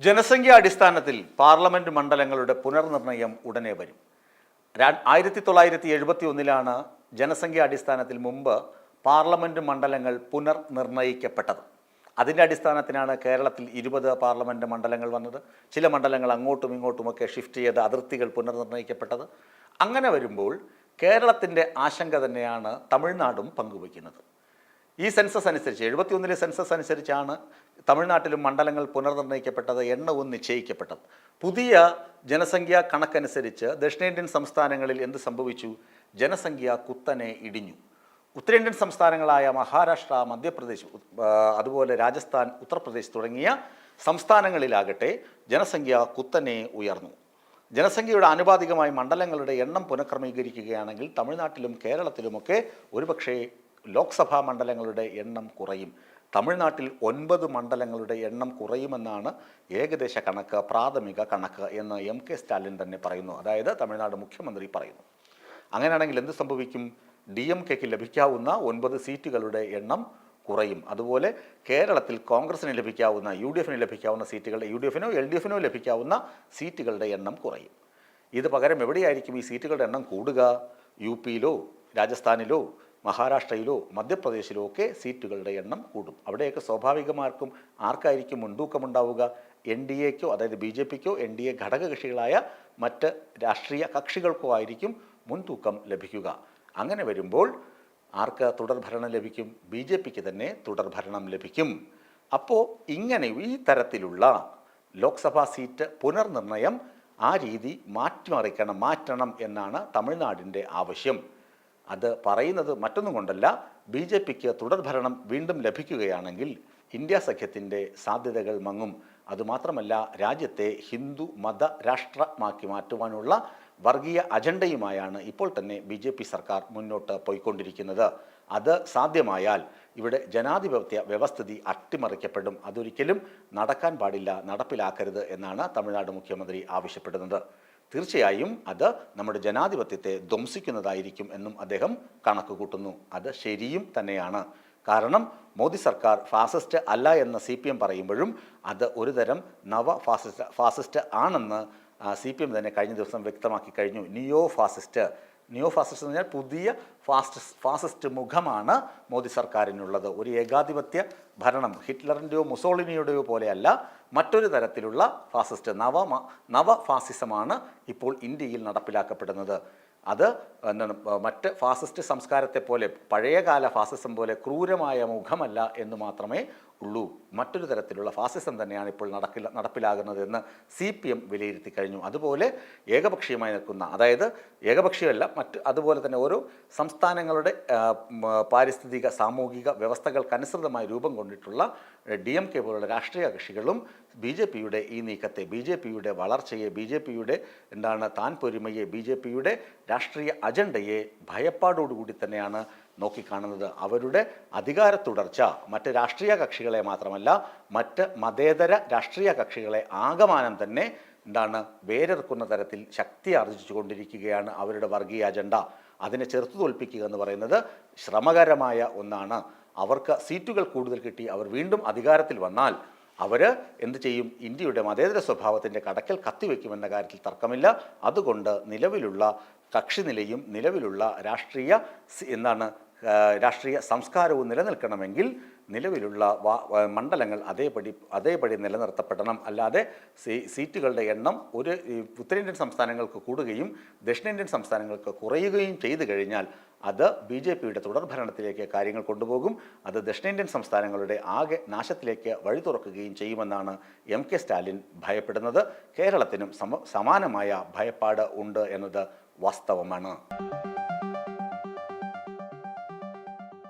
ജനസംഖ്യാ അടിസ്ഥാനത്തിൽ പാർലമെന്റ് മണ്ഡലങ്ങളുടെ പുനർനിർണയം ഉടനെ വരും. ആയിരത്തി തൊള്ളായിരത്തി എഴുപത്തി ഒന്നിലാണ് ജനസംഖ്യാ അടിസ്ഥാനത്തിൽ മുമ്പ് പാർലമെന്റ് മണ്ഡലങ്ങൾ പുനർനിർണയിക്കപ്പെട്ടത്. അതിന്റെ അടിസ്ഥാനത്തിലാണ് കേരളത്തിൽ ഇരുപത് പാർലമെന്റ് മണ്ഡലങ്ങൾ വന്നത്. ചില മണ്ഡലങ്ങൾ അങ്ങോട്ടും ഇങ്ങോട്ടുമൊക്കെ ഷിഫ്റ്റ് ചെയ്ത് അതിർത്തികൾ പുനർനിർണയിക്കപ്പെട്ടത്. അങ്ങനെ വരുമ്പോൾ കേരളത്തിന്റെ ആശങ്ക തന്നെയാണ് തമിഴ്നാടും പങ്കുവയ്ക്കുന്നത്. ഈ സെൻസസ് അനുസരിച്ച് എഴുപത്തിയൊന്നിലെ സെൻസസ് അനുസരിച്ചാണ് തമിഴ്നാട്ടിലും മണ്ഡലങ്ങൾ പുനർനിർണയിക്കപ്പെട്ടത് എണ്ണവും നിശ്ചയിക്കപ്പെട്ടത്. പുതിയ ജനസംഖ്യ കണക്കനുസരിച്ച് ദക്ഷിണേന്ത്യൻ സംസ്ഥാനങ്ങളിൽ എന്ത് സംഭവിച്ചു? ജനസംഖ്യ കുത്തനെ ഇടിഞ്ഞു. ഉത്തരേന്ത്യൻ സംസ്ഥാനങ്ങളായ മഹാരാഷ്ട്ര മധ്യപ്രദേശ് അതുപോലെ രാജസ്ഥാൻ ഉത്തർപ്രദേശ് തുടങ്ങിയ സംസ്ഥാനങ്ങളിലാകട്ടെ ജനസംഖ്യ കുത്തനെ ഉയർന്നു. ജനസംഖ്യയുടെ ആനുപാതികമായി മണ്ഡലങ്ങളുടെ എണ്ണം പുനഃക്രമീകരിക്കുകയാണെങ്കിൽ തമിഴ്നാട്ടിലും കേരളത്തിലുമൊക്കെ ഒരുപക്ഷേ ലോക്സഭാ മണ്ഡലങ്ങളുടെ എണ്ണം കുറയും. തമിഴ്നാട്ടിൽ ഒൻപത് മണ്ഡലങ്ങളുടെ എണ്ണം കുറയുമെന്നാണ് ഏകദേശ കണക്ക് പ്രാഥമിക കണക്ക് എന്ന് എം കെ സ്റ്റാലിൻ തന്നെ പറയുന്നു. അതായത് തമിഴ്നാട് മുഖ്യമന്ത്രി പറയുന്നു. അങ്ങനെയാണെങ്കിൽ എന്ത് സംഭവിക്കും? ഡി എം കെക്ക് ലഭിക്കാവുന്ന ഒൻപത് സീറ്റുകളുടെ എണ്ണം കുറയും. അതുപോലെ കേരളത്തിൽ കോൺഗ്രസിന് ലഭിക്കാവുന്ന യു ഡി എഫിന് ലഭിക്കാവുന്ന സീറ്റുകളുടെ യു ഡി എഫിനോ എൽ ഡി എഫിനോ ലഭിക്കാവുന്ന സീറ്റുകളുടെ എണ്ണം കുറയും. ഇത് പകരം എവിടെയായിരിക്കും ഈ സീറ്റുകളുടെ എണ്ണം കൂടുക? യു പിയിലോ രാജസ്ഥാനിലോ മഹാരാഷ്ട്രയിലോ മധ്യപ്രദേശിലോ ഒക്കെ സീറ്റുകളുടെ എണ്ണം കൂടും. അവിടെയൊക്കെ സ്വാഭാവികമാർക്കും ആർക്കായിരിക്കും മുൻതൂക്കമുണ്ടാവുക? എൻ ഡി എക്കോ അതായത് ബി ജെ പിക്കോ എൻ ഡി എ ഘടകകക്ഷികളായ മറ്റ് രാഷ്ട്രീയ കക്ഷികൾക്കോ ആയിരിക്കും മുൻതൂക്കം ലഭിക്കുക. അങ്ങനെ വരുമ്പോൾ ആർക്ക് തുടർഭരണം ലഭിക്കും? ബി ജെ പിക്ക് തന്നെ തുടർഭരണം ലഭിക്കും. അപ്പോൾ ഇങ്ങനെ ഈ തരത്തിലുള്ള ലോക്സഭാ സീറ്റ് പുനർനിർണയം ആ രീതി മാറ്റിമറിക്കണം മാറ്റണം എന്നാണ് തമിഴ്നാടിന്റെ ആവശ്യം. അത് പറയുന്നത് മറ്റൊന്നും കൊണ്ടല്ല. ബി ജെ പിക്ക് തുടർഭരണം വീണ്ടും ലഭിക്കുകയാണെങ്കിൽ ഇന്ത്യ സഖ്യത്തിന്റെ സാധ്യതകൾ മങ്ങും. അതുമാത്രമല്ല രാജ്യത്തെ ഹിന്ദു മത രാഷ്ട്രമാക്കി മാറ്റുവാനുള്ള വർഗീയ അജണ്ടയുമായാണ് ഇപ്പോൾ തന്നെ ബി ജെ പി സർക്കാർ മുന്നോട്ട് പോയിക്കൊണ്ടിരിക്കുന്നത്. അത് സാധ്യമായാൽ ഇവിടെ ജനാധിപത്യ വ്യവസ്ഥിതി അട്ടിമറിക്കപ്പെടും. അതൊരിക്കലും നടക്കാൻ പാടില്ല നടപ്പിലാക്കരുത് എന്നാണ് തമിഴ്നാട് മുഖ്യമന്ത്രി ആവശ്യപ്പെടുന്നത്. തീർച്ചയായും അത് നമ്മുടെ ജനാധിപത്യത്തെ ധ്വംസിക്കുന്നതായിരിക്കും എന്നും അദ്ദേഹം കണക്കുകൂട്ടുന്നു അത് ശരിയും തന്നെയാണ്. കാരണം മോദി സർക്കാർ ഫാസിസ്റ്റ് അല്ല എന്ന് സി പി എം പറയുമ്പോഴും അത് ഒരുതരം നവ ഫാസിസ്റ്റ് ഫാസിസ്റ്റ് ആണെന്ന് സി പി എം തന്നെ കഴിഞ്ഞ ദിവസം വ്യക്തമാക്കി കഴിഞ്ഞു. നിയോ ഫാസിസ്റ്റ്. നിയോ ഫാസിസ്റ്റ് എന്ന് പറഞ്ഞാൽ പുതിയ ഫാസിസ്റ്റ് ഫാസിസ്റ്റ് മുഖമാണ് മോദി സർക്കാരിനുള്ളത്. ഒരു ഏകാധിപത്യ ഭരണം ഹിറ്റ്ലറിന്റെയോ മുസോളിനിയുടെയോ പോലെയല്ല മറ്റൊരു തരത്തിലുള്ള ഫാസിസ്റ്റ് നവ നവ ഫാസിസമാണ് ഇപ്പോൾ ഇന്ത്യയിൽ നടപ്പിലാക്കപ്പെടുന്നത്. അത് എന്താണ് മറ്റ് ഫാസിസ്റ്റ് സംസ്കാരത്തെ പോലെ പഴയകാല ഫാസിസം പോലെ ക്രൂരമായ മുഖമല്ല എന്ന് മാത്രമേ ഉള്ളൂ. മറ്റൊരു തരത്തിലുള്ള ഫാസിസം തന്നെയാണ് ഇപ്പോൾ നടക്കില്ല നടപ്പിലാകുന്നതെന്ന് സി പി എം വിലയിരുത്തി കഴിഞ്ഞു. അതുപോലെ ഏകപക്ഷീയമായി നിൽക്കുന്ന അതായത് ഏകപക്ഷീയമല്ല മറ്റ് അതുപോലെ തന്നെ ഓരോ സംസ്ഥാനങ്ങളുടെ പാരിസ്ഥിതിക സാമൂഹിക വ്യവസ്ഥകൾക്കനുസൃതമായി രൂപം കൊണ്ടിട്ടുള്ള ഡി എം കെ പോലുള്ള രാഷ്ട്രീയ കക്ഷികളും ബി ജെ പിയുടെ ഈ നീക്കത്തെ ബി ജെ പിയുടെ വളർച്ചയെ ബി ജെ പിയുടെ എന്താണ് താൻ പൊരുമയെ ബി ജെ പിയുടെ രാഷ്ട്രീയ അജണ്ടയെ ഭയപ്പാടോടുകൂടി തന്നെയാണ് നോക്കിക്കാണുന്നത് അവരുടെ അധികാര തുടർച്ച മറ്റ് രാഷ്ട്രീയ കക്ഷികളെ മാത്രമല്ല മറ്റ് മതേതര രാഷ്ട്രീയ കക്ഷികളെ ആകമാനം തന്നെ എന്താണ് വേരെറുക്കുന്ന തരത്തിൽ ശക്തി ആർജിച്ചുകൊണ്ടിരിക്കുകയാണ് അവരുടെ വർഗീയ അജണ്ട. അതിനെ ചെറുത്തു തോൽപ്പിക്കുക എന്ന് പറയുന്നത് ശ്രമകരമായ ഒന്നാണ്. അവർക്ക് സീറ്റുകൾ കൂടുതൽ കിട്ടി അവർ വീണ്ടും അധികാരത്തിൽ വന്നാൽ അവർ എന്ത് ചെയ്യും? ഇന്ത്യയുടെ മതേതര സ്വഭാവത്തിന്റെ കടക്കൽ കത്തിവെക്കുമെന്ന കാര്യത്തിൽ തർക്കമില്ല. അതുകൊണ്ട് നിലവിലുള്ള കക്ഷിനിലയും നിലവിലുള്ള രാഷ്ട്രീയ എന്താണ് രാഷ്ട്രീയ സംസ്കാരവും നിലനിൽക്കണമെങ്കിൽ നിലവിലുള്ള മണ്ഡലങ്ങൾ അതേപടി അതേപടി നിലനിർത്തപ്പെടണം. അല്ലാതെ സീറ്റുകളുടെ എണ്ണം ഒരു ഉത്തരേന്ത്യൻ സംസ്ഥാനങ്ങൾക്ക് കൂടുകയും ദക്ഷിണേന്ത്യൻ സംസ്ഥാനങ്ങൾക്ക് കുറയുകയും ചെയ്തു കഴിഞ്ഞാൽ അത് ബി ജെ പിയുടെ തുടർഭരണത്തിലേക്ക് കാര്യങ്ങൾ കൊണ്ടുപോകും. അത് ദക്ഷിണേന്ത്യൻ സംസ്ഥാനങ്ങളുടെ ആകെ നാശത്തിലേക്ക് വഴി തുറക്കുകയും ചെയ്യുമെന്നാണ് എം കെ സ്റ്റാലിൻ ഭയപ്പെടുന്നത്. കേരളത്തിനും സമ സമാനമായ ഭയപ്പാട് ഉണ്ട് എന്നത് വാസ്തവമാണ്.